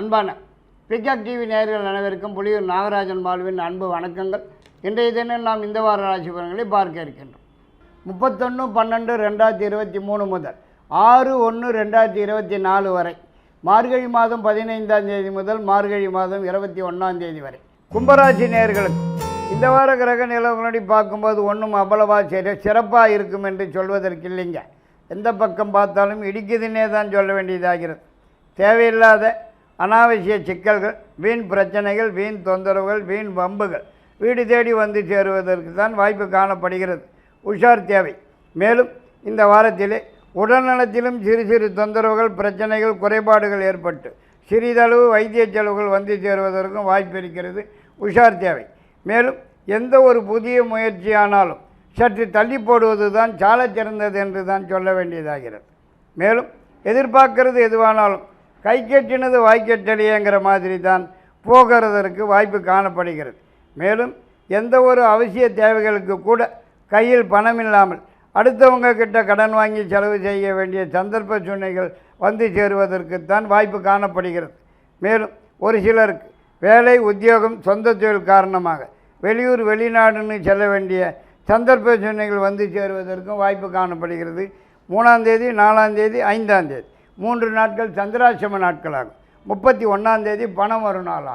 அன்பான peacock TV நேயர்கள் அனைவருக்கும் புலியூர் நாகராஜன் மாலுவின் அன்பு வணக்கங்கள். இன்றைய தினம் நாம் இந்த வார ராசி பலன்களை பார்க்க இருக்கின்றோம். முப்பத்தொன்று பன்னெண்டு ரெண்டாயிரத்தி இருபத்தி மூணு முதல் ஆறு ஒன்று ரெண்டாயிரத்தி இருபத்தி நாலு வரை. மார்கழி மாதம் பதினைந்தாம் தேதி முதல் மார்கழி மாதம் இருபத்தி ஒன்றாம் தேதி வரை. கும்பராசி நேயர்களுக்கு இந்த வார கிரக நிலவுகளடி பார்க்கும்போது ஒன்றும் அவ்வளவா சிற சிறப்பாக இருக்கும் என்று சொல்வதற்கு இல்லைங்க. எந்த பக்கம் பார்த்தாலும் இடிக்குதுன்னே தான் சொல்ல வேண்டியதாகிறது. தேவையில்லாத அனாவசிய சிக்கல்கள் வீண் பிரச்சனைகள் வீண் தொந்தரவுகள் வீண் வம்புகள். வீடு தேடி வந்து சேருவதற்கு தான் வாய்ப்பு காணப்படுகிறது. உஷார் தேவை. மேலும் இந்த வாரத்திலே உடல்நலத்திலும் சிறு சிறு தொந்தரவுகள் பிரச்சனைகள் குறைபாடுகள் ஏற்பட்டு சிறிதளவு வைத்திய செலவுகள் வந்து சேருவதற்கும் வாய்ப்பு இருக்கிறது. உஷார் தேவை. மேலும் எந்த ஒரு புதிய முயற்சியானாலும் சற்று தள்ளி போடுவது தான் சாலச் சிறந்தது என்று தான் சொல்ல வேண்டியதாகிறது. மேலும் எதிர்பார்க்கிறது எதுவானாலும் கை கட்டினது வாய்க்கட்டலையேங்கிற மாதிரி தான் போகிறதற்கு வாய்ப்பு காணப்படுகிறது. மேலும் எந்த ஒரு அவசிய தேவைகளுக்கு கூட கையில் பணம் இல்லாமல் அடுத்தவங்க கிட்ட கடன் வாங்கி செலவு செய்ய வேண்டிய சந்தர்ப்ப சூழ்நிலைகள் வந்து சேருவதற்குத்தான் வாய்ப்பு காணப்படுகிறது. மேலும் ஒரு சிலருக்கு வேலை உத்தியோகம் சொந்த தொழில் காரணமாக வெளியூர் வெளிநாடுன்னு செல்ல வேண்டிய சந்தர்ப்ப சூழ்நிலைகள் வந்து சேருவதற்கும் வாய்ப்பு காணப்படுகிறது. மூணாம் தேதி நாலாம் தேதி ஐந்தாம் தேதி. மூன்று நாட்கள் சந்திராசிரம நாட்களாகும். முப்பத்தி ஒன்றாந்தேதி பணம் வரும் நாளாகும்